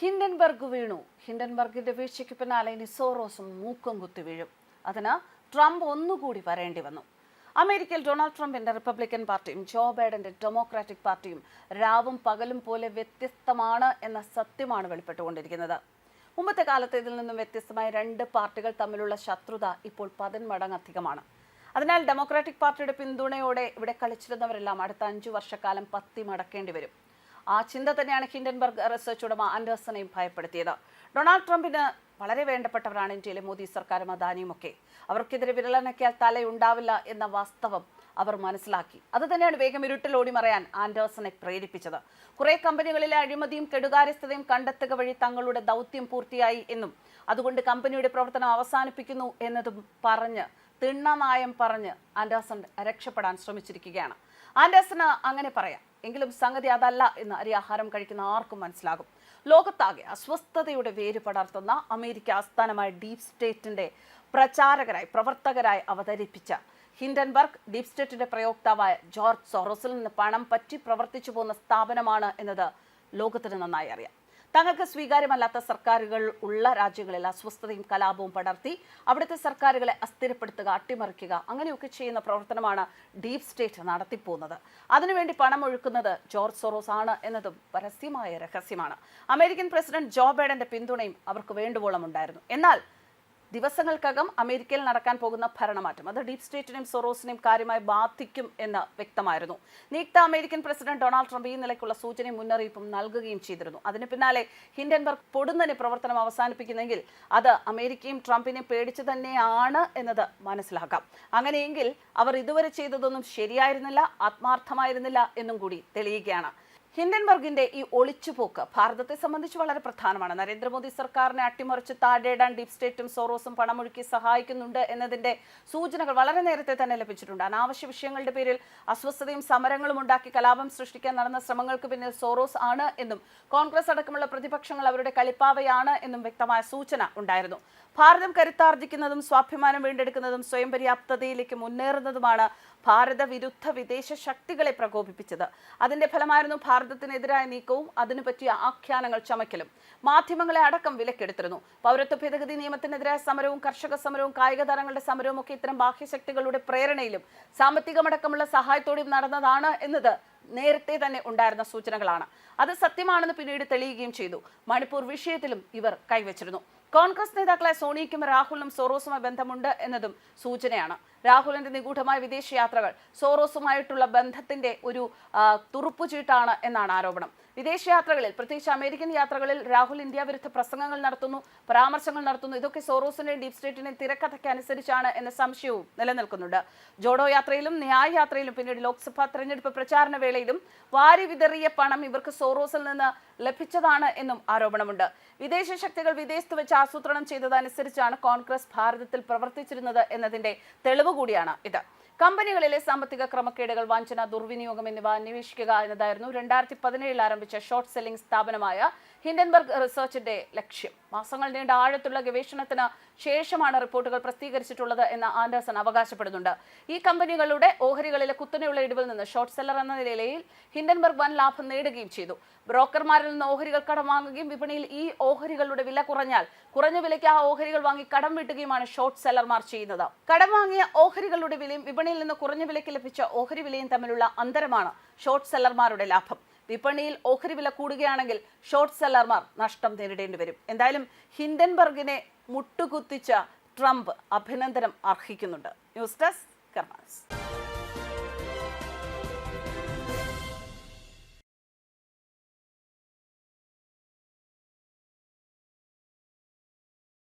Hindenburg വീണു. ഹിൻഡൻബർഗിന്റെ വീഴ്ചയ്ക്ക് പിന്നാലെ ഇനി സോറോസും മൂക്കം കുത്തി വീഴും. അതിന് ട്രംപ് ഒന്നുകൂടി വരേണ്ടി വന്നു. അമേരിക്കയിൽ ഡൊണാൾഡ് ട്രംപിന്റെ റിപ്പബ്ലിക്കൻ പാർട്ടിയും ജോ ബൈഡന്റെ ഡെമോക്രാറ്റിക് പാർട്ടിയും രാവും പകലും പോലെ വ്യത്യസ്തമാണ് എന്ന സത്യമാണ് വെളിപ്പെട്ടുകൊണ്ടിരിക്കുന്നത്. മുമ്പത്തെ കാലത്ത് ഇതിൽ നിന്നും വ്യത്യസ്തമായ രണ്ട് പാർട്ടികൾ തമ്മിലുള്ള ശത്രുത ഇപ്പോൾ പതിന്മടങ്ങ് അധികമാണ്. അതിനാൽ ഡെമോക്രാറ്റിക് പാർട്ടിയുടെ പിന്തുണയോടെ ഇവിടെ കളിച്ചിരുന്നവരെല്ലാം അടുത്ത അഞ്ചു വർഷക്കാലം പത്തി മടക്കേണ്ടി വരും. ആ ചിന്ത തന്നെയാണ് ഹിൻഡൻബർഗ് റിസർച്ച് ഉടമ ആൻഡേഴ്സണെയും ഭയപ്പെടുത്തിയത്. ഡൊണാൾഡ് ട്രംപിന് വളരെ വേണ്ടപ്പെട്ടവരാണ് ഇന്ത്യയിലെ മോദി സർക്കാരും അദാനിയും ഒക്കെ അവർക്കെതിരെ വിരലനക്കിയാൽ തലയുണ്ടാവില്ല എന്ന വാസ്തവം അവർ മനസ്സിലാക്കി. അത് തന്നെയാണ് വേഗം ഇരുട്ടിൽ ഓടിമറയാൻ ആൻഡേഴ്സനെ പ്രേരിപ്പിച്ചത്. കുറെ കമ്പനികളിലെ അഴിമതിയും കെടുകാര്യസ്ഥതയും കണ്ടെത്തുക വഴി തങ്ങളുടെ ദൗത്യം പൂർത്തിയായി എന്നും അതുകൊണ്ട് കമ്പനിയുടെ പ്രവർത്തനം അവസാനിപ്പിക്കുന്നു എന്നതും പറഞ്ഞ് തിണ്ണനായം പറഞ്ഞ് ആൻഡേഴ്സൺ രക്ഷപ്പെടാൻ ശ്രമിച്ചിരിക്കുകയാണ്. ആൻഡേഴ്സന് അങ്ങനെ പറയാം. എങ്കിലും സംഗതി അതല്ല എന്ന് അരിയാഹാരം കഴിക്കുന്ന ആർക്കും മനസ്സിലാകും. ലോകത്താകെ അസ്വസ്ഥതയുടെ വേര് പടർത്തുന്ന അമേരിക്ക ആസ്ഥാനമായ ഡീപ് സ്റ്റേറ്റിന്റെ പ്രചാരകരായി പ്രവർത്തകരായി അവതരിപ്പിച്ച ഹിൻഡൻബർഗ് ഡീപ് സ്റ്റേറ്റിന്റെ പ്രയോക്താവായ ജോർജ് സോറോസിൽ നിന്ന് പണം പറ്റി പ്രവർത്തിച്ചു പോകുന്ന സ്ഥാപനമാണ് എന്നത് ലോകത്തിന് നന്നായി അറിയാം. തങ്ങൾക്ക് സ്വീകാര്യമല്ലാത്ത സർക്കാരുകൾ ഉള്ള രാജ്യങ്ങളിൽ അസ്വസ്ഥതയും കലാപവും പടർത്തി അവിടുത്തെ സർക്കാരുകളെ അസ്ഥിരപ്പെടുത്തുക അട്ടിമറിക്കുക അങ്ങനെയൊക്കെ ചെയ്യുന്ന പ്രവർത്തനമാണ് ഡീപ് സ്റ്റേറ്റ് നടത്തിപ്പോകുന്നത്. അതിനുവേണ്ടി പണം ഒഴുക്കുന്നത് ജോർജ് സോറോസ് ആണ് എന്നതും പരസ്യമായ രഹസ്യമാണ്. അമേരിക്കൻ പ്രസിഡന്റ് ജോ ബൈഡന്റെ പിന്തുണയും അവർക്ക് വേണ്ടുവോളം ഉണ്ടായിരുന്നു എന്നാൽ ദിവസങ്ങൾക്കകം അമേരിക്കയിൽ നടക്കാൻ പോകുന്ന ഭരണമാറ്റം. അത് ഡീപ് സ്റ്റേറ്റിനെയും സൊറോസിനെയും കാര്യമായി ബാധിക്കും എന്ന് വ്യക്തമായിരുന്നു. നിയുക്ത അമേരിക്കൻ പ്രസിഡന്റ് ഡൊണാൾഡ് ട്രംപ് ഈ നിലയ്ക്കുള്ള സൂചനയും മുന്നറിയിപ്പും നൽകുകയും ചെയ്തിരുന്നു. അതിന് പിന്നാലെ ഹിൻഡൻബർഗ് പൊടുന്നനെ പ്രവർത്തനം അവസാനിപ്പിക്കുന്നെങ്കിൽ അത് അമേരിക്കയും ട്രംപിനെ പേടിച്ചു തന്നെയാണ് എന്നത് മനസ്സിലാക്കാം. അങ്ങനെയെങ്കിൽ അവർ ഇതുവരെ ചെയ്തതൊന്നും ശരിയായിരുന്നില്ല ആത്മാർത്ഥമായിരുന്നില്ല എന്നും കൂടി തെളിയുകയാണ്. ഹിൻഡൻബർഗിന്റെ ഈ ഒളിച്ചുപോക്ക് ഭാരതത്തെ സംബന്ധിച്ച് വളരെ പ്രധാനമാണ്. നരേന്ദ്രമോദി സർക്കാരിനെ അട്ടിമറിച്ച് താഴേടാൻ ഡീപ് സ്റ്റേറ്റും സോറോസും പണമൊഴുക്കി സഹായിക്കുന്നുണ്ട് എന്നതിന്റെ സൂചനകൾ വളരെ നേരത്തെ തന്നെ ലഭിച്ചിട്ടുണ്ട്. അനാവശ്യ വിഷയങ്ങളുടെ പേരിൽ അസ്വസ്ഥതയും സമരങ്ങളും ഉണ്ടാക്കി കലാപം സൃഷ്ടിക്കാൻ നടന്ന ശ്രമങ്ങൾക്ക് പിന്നിൽ സോറോസ് ആണ് എന്നും കോൺഗ്രസ് അടക്കമുള്ള പ്രതിപക്ഷങ്ങൾ അവരുടെ കളിപ്പാവയാണ് എന്നും വ്യക്തമായ സൂചന ഉണ്ടായിരുന്നു. ഭാരതം കരുത്താർജിക്കുന്നതും സ്വാഭിമാനം വീണ്ടെടുക്കുന്നതും സ്വയം പര്യാപ്തതയിലേക്ക് മുന്നേറുന്നതുമാണ് ഭാരത വിരുദ്ധ വിദേശ ശക്തികളെ പ്രകോപിപ്പിച്ചത്. അതിന്റെ ഫലമായിരുന്നു ഭാരതത്തിനെതിരായ നീക്കവും അതിനു പറ്റിയ ആഖ്യാനങ്ങൾ ചമയ്ക്കലും. മാധ്യമങ്ങളെ അടക്കം വിലക്കെടുത്തിരുന്നു. പൗരത്വ ഭേദഗതി നിയമത്തിനെതിരായ സമരവും കർഷക സമരവും കായിക താരങ്ങളുടെ സമരവും ഒക്കെ ഇത്തരം ബാഹ്യശക്തികളുടെ പ്രേരണയിലും സാമ്പത്തികമടക്കമുള്ള സഹായത്തോടെയും നടന്നതാണ് എന്നത് നേരത്തെ തന്നെ ഉണ്ടായിരുന്ന സൂചനകളാണ്. അത് സത്യമാണെന്ന് പിന്നീട് തെളിയുകയും ചെയ്തു. മണിപ്പൂർ വിഷയത്തിലും ഇവർ കൈവച്ചിരുന്നു. കോൺഗ്രസ് നേതാക്കളായ സോണിയയ്ക്കും രാഹുലിനും സോറോസുമായി ബന്ധമുണ്ട് എന്നതും സൂചനയാണ്. രാഹുലിന്റെ നിഗൂഢമായ വിദേശ യാത്രകൾ സോറോസുമായിട്ടുള്ള ബന്ധത്തിന്റെ ഒരു തുറുപ്പുചീട്ടാണ് എന്നാണ് ആരോപണം. വിദേശയാത്രകളിൽ പ്രത്യേകിച്ച് അമേരിക്കൻ യാത്രകളിൽ രാഹുൽ ഇന്ത്യ വിരുദ്ധ പ്രസംഗങ്ങൾ നടത്തുന്നു പരാമർശങ്ങൾ നടത്തുന്നു. ഇതൊക്കെ സോറോസിന്റെ ഡീപ് സ്റ്റേറ്റിന്റെ തിരക്കഥയ്ക്ക് അനുസരിച്ചാണ് എന്ന സംശയവും നിലനിൽക്കുന്നുണ്ട്. ജോഡോ യാത്രയിലും ന്യായ യാത്രയിലും പിന്നീട് ലോക്സഭാ തെരഞ്ഞെടുപ്പ് പ്രചാരണ വേളയിലും വാരി വിതറിയ പണം ഇവർക്ക് സോറോസിൽ നിന്ന് ലഭിച്ചതാണ് എന്നും ആരോപണമുണ്ട്. വിദേശ ശക്തികൾ വിദേശത്ത് വെച്ച് ആസൂത്രണം ചെയ്തതനുസരിച്ചാണ് കോൺഗ്രസ് ഭാരതത്തിൽ പ്രവർത്തിച്ചിരുന്നത് എന്നതിന്റെ തെളിവ് കൂടിയാണ് ഇത്. കമ്പനികളിലെ സാമ്പത്തിക ക്രമക്കേടുകൾ വാഞ്ചന ദുർവിനിയോഗം എന്നിവ അന്വേഷിക്കുക എന്നതായിരുന്നു രണ്ടായിരത്തി പതിനേഴിൽ ആരംഭിച്ച ഷോർട്ട് സെല്ലിംഗ് സ്ഥാപനമായ ഹിൻഡൻബർഗ് റിസർച്ചിന്റെ ലക്ഷ്യം. മാസങ്ങൾ നീണ്ട ആഴത്തുള്ള ഗവേഷണത്തിന് ശേഷമാണ് റിപ്പോർട്ടുകൾ പ്രസിദ്ധീകരിച്ചിട്ടുള്ളത് എന്ന് ആൻഡേഴ്സൺ അവകാശപ്പെടുന്നുണ്ട്. ഈ കമ്പനികളുടെ ഓഹരികളിലെ കുത്തനെയുള്ള ഇടിവിൽ നിന്ന് ഷോർട്ട് സെല്ലർ എന്ന നിലയിൽ ഹിൻഡൻബർഗ് വൻ ലാഭം നേടുകയും ചെയ്തു. ബ്രോക്കർമാരിൽ നിന്ന് ഓഹരികൾ കടം വാങ്ങുകയും വിപണിയിൽ ഈ ഓഹരികളുടെ വില കുറഞ്ഞാൽ കുറഞ്ഞ വിലയ്ക്ക് ആ ഓഹരികൾ വാങ്ങി കടം വീട്ടുകയുമാണ് ഷോർട്ട് സെല്ലർമാർ ചെയ്യുന്നത്. കടം വാങ്ങിയ ഓഹരികളുടെ വിലയും വിപണിയിൽ നിന്ന് കുറഞ്ഞ വിലയ്ക്ക് ലഭിച്ച ഓഹരി വിലയും തമ്മിലുള്ള അന്തരമാണ് ഷോർട്ട് സെല്ലർമാരുടെ ലാഭം. വിപണിയിൽ ഓഹരി വില കൂടുകയാണെങ്കിൽ ഷോർട്ട് സെല്ലർമാർ നഷ്ടം നേരിടേണ്ടി വരും. എന്തായാലും ഹിൻഡൻബർഗിനെ മുട്ടുകുത്തിച്ച ട്രംപ് അഭിനന്ദനം അർഹിക്കുന്നുണ്ട്. News desk karmas